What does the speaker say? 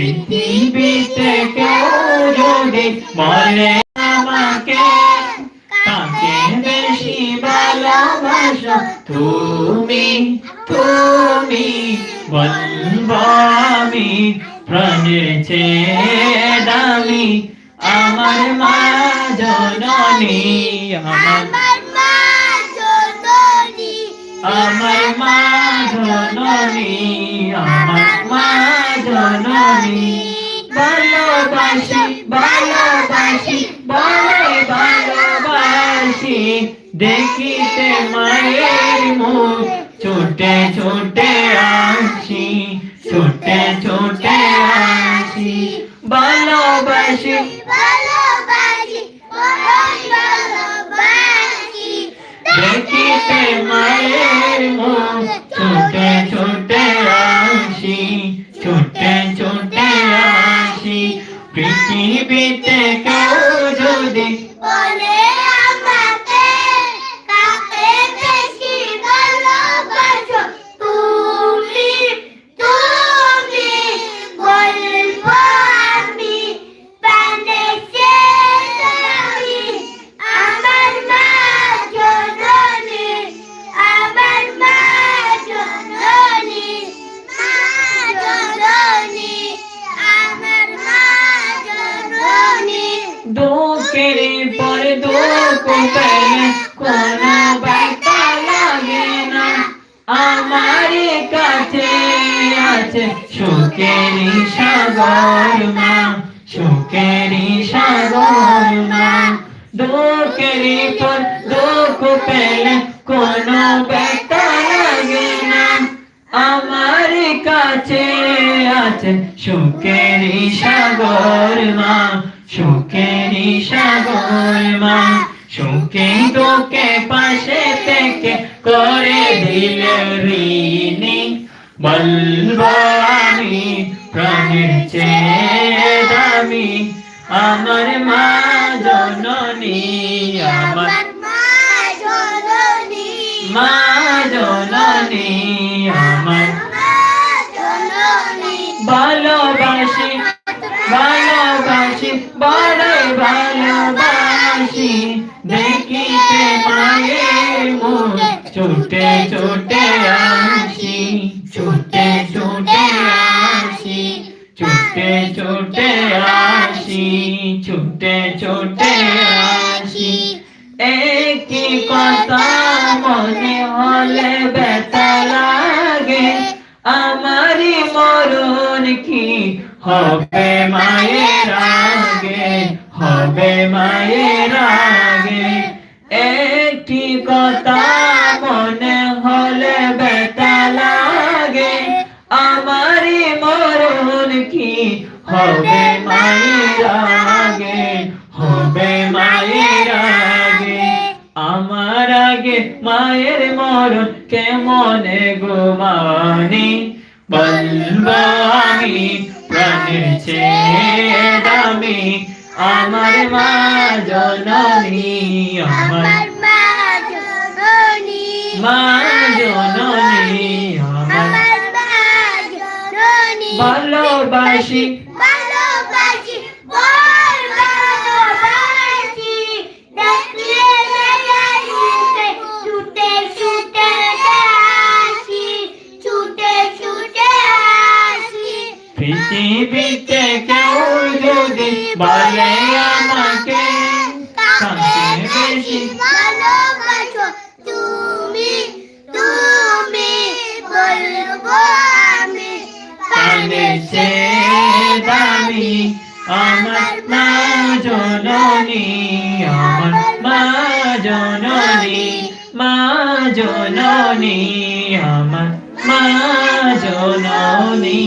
পৃথিবীতে কেউ যদি বলে আমাকে, তাকে বেশি ভালোবাসো। তুমি তুমি বলব আমি দামি, আমার মা জননী, আমার দেখিতে মায়ের মুখ ছোটে ছোটে আসি ছোটে ছোটে আসি। ভালোবাসি। দেখিতে মায়ের মুখ আমার কাছে আছে সুখের সাগর মা, সুখের সাগর মা। দুঃখের পর দুঃখ পেলে কোনো ব্যথা লাগে না। আমার কাছে আছে সুখের সাগর মা, সুখের সাগর মা। সুখে তোকে পাশে থেকে করে দিল ঋণী। বলব আমি প্রাণের চেয়ে দামি আমার মা জননী, আমার মা জননী, আমার ভালোবাসি ভালোবাসি বড়ই ভালোবাসি। ছুটে ছুটে আসি, ছুটে ছুটে আসি, ছুটে ছুটে আসি, ছুটে ছুটে আসি। একই কথা মনে হলে ব্যথা লাগে, আমারই মরণ কি হবে মায়ের আগে, হবে মায়ের আগে। কি হবে মায়ের আগে? হবে মায়ের আগে। আমার আগে মায়ের মরণ কেমনে ঘুমানি বলব আমি প্রাণের চেয়ে দামি। আমার মা জননী আমার মা জননী মা জননী আমার আমার মা জননী। ভালোবাসি ভালোবাসি পৃথিবীতে কেউ যদি বলে আমাকে কাকে বেশি ভালোবাসো আমার মা জননী আমার মা জননী মা জননী আমার মা জননী।